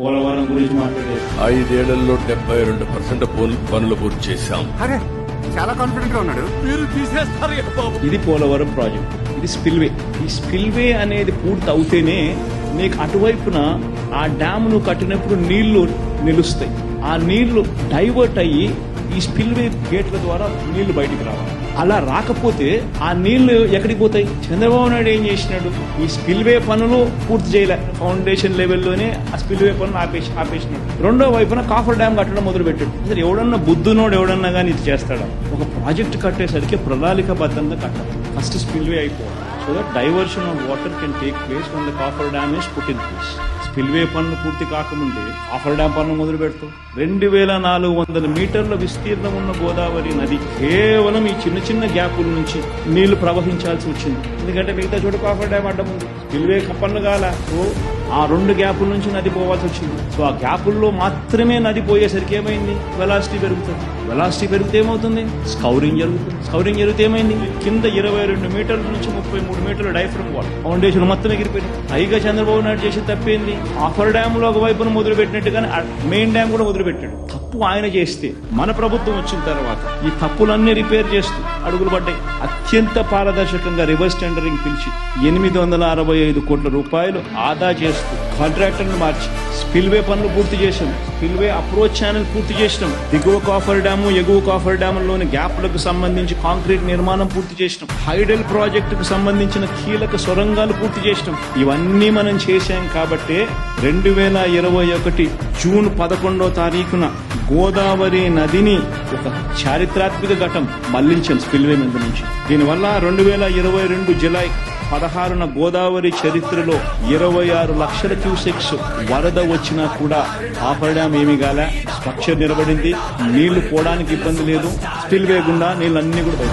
పోలవరం గురించి మాట్లాడేది. ఐదేళ్ళలో డెబ్బై రెండు పర్సెంట్ పనులు పూర్తి చేశాం. అరే చాలా కాన్ఫిడెంట్గా ఉన్నాడు. మీరు తీసేస్తారు ఇది పోలవరం ప్రాజెక్ట్. ఇది స్పిల్వే. ఈ స్పిల్వే అనేది పూర్తి అవుతేనే నీకు అటువైపున ఆ డ్యామ్ను కట్టినప్పుడు నీళ్ళు నిలుస్తాయి. ఆ నీళ్ళు డైవర్ట్ అయ్యి ఈ స్పిల్వే గేట్ల ద్వారా నీళ్ళు బయటికి రావాలి. అలా రాకపోతే ఆ నీళ్ళు ఎక్కడికి పోతాయి? చంద్రబాబు నాయుడు ఏం చేసినాడు? ఈ స్పిల్వే పనులు పూర్తి చేయలే. ఫౌండేషన్ లెవెల్లోనే ఆ స్పిల్వే పనులు ఆపేసి ఆపేసినాడు. రెండో వైపున కాఫర్ డ్యామ్ కట్టడం మొదలు పెట్టాడు అసలు ఎవడన్నా బుద్ధునోడు ఎవడన్నా కానీ ఇది చేస్తాడా? ఒక ప్రాజెక్ట్ కట్టేసరికి ప్రణాళికబద్ధంగా కట్టాలి. ఫస్ట్ స్పిల్వే అయిపోవాలి. So that diversion of water can take place when the coffer dam is put in place spillway పనులు పూర్తి కాకముందే కాఫర్ డ్యామ్ పనులు మొదలు పెడతాం. రెండు వేల నాలుగు వందల మీటర్ల విస్తీర్ణం ఉన్న గోదావరి నది కేవలం ఈ చిన్న చిన్న గ్యాపుల నుంచి నీళ్ళు ప్రవహించాల్సి వచ్చింది. ఎందుకంటే మిగతా చోట కాఫర్ డ్యామ్ అడ్డం ఉంది. స్పిల్వే పనులు కాల సో ఆ రెండు గ్యాపుల నుంచి నది పోవాల్సి వచ్చింది సో ఆ గ్యాపుల్లో మాత్రమే నది పోయేసరికి ఏమైంది? వెలాసిటీ పెరుగుతుంది. వెలాసిటీ పెరిగితే ఏమవుతుంది? స్కౌరింగ్ జరుగుతుంది. స్కౌరింగ్ జరిగితే ఏమైంది? కింద ఇరవై రెండు మీటర్ల నుంచి ముప్పై మూడు మీటర్ల డైఫ్రమ్ వాల్ ఫౌండేషన్ మొత్తం ఎగిరిపోయింది. పైగా చంద్రబాబు నాయుడు చేసి తప్పింది? ఆఫర్ డ్యామ్లో ఒక వైపున మొదలు పెట్టినట్టుగానే మెయిన్ డ్యామ్ కూడా మొదలు పెట్టాడు తప్పు ఆయన చేస్తే మన ప్రభుత్వం వచ్చిన తర్వాత ఈ తప్పులన్నీ రిపేర్ చేస్తూ అడుగులు పడ్డాయి. అత్యంత పారదర్శకంగా రివర్స్ టెండరింగ్ పిలిచి ఎనిమిది వందల అరవై ఐదు కోట్ల రూపాయలు ఆదా చేస్తూ కాంట్రాక్టర్ను మార్చి స్పిల్వే పనులు పూర్తి చేసాం స్పిల్వే అప్రోచ్ ఛానల్ పూర్తి చేసినాం. దిగువ కాఫర్ డ్యాము ఎగువ కాఫర్ డ్యాములోని గ్యాప్లకు సంబంధించి కాంక్రీట్ నిర్మాణం పూర్తి చేసినాం. హైడల్ ప్రాజెక్టుకు సంబంధించిన కీలక సొరంగాలు పూర్తి చేసినాం. ఇవన్నీ మనం చేశాం కాబట్టే రెండు వేల ఇరవై ఒకటి జూన్ పదకొండో తారీఖున గోదావరి నదిని ఒక చారిత్రాత్మక ఘటం మళ్ళించాం స్పిల్వే మీద నుంచి. దీనివల్ల రెండు వేల ఇరవై రెండు జులై పదహారున గోదావరి చరిత్రలో ఇరవై ఆరు లక్షల క్యూసెక్స్ వరద వచ్చినా కూడా ఆఫర్ పరిణామం ఏమీ గాల స్ట్రక్చర్ నిలబడింది. నీళ్ళు పోవడానికి ఇబ్బంది లేదు. స్టిల్ గుండా నీళ్ళన్నీ కూడా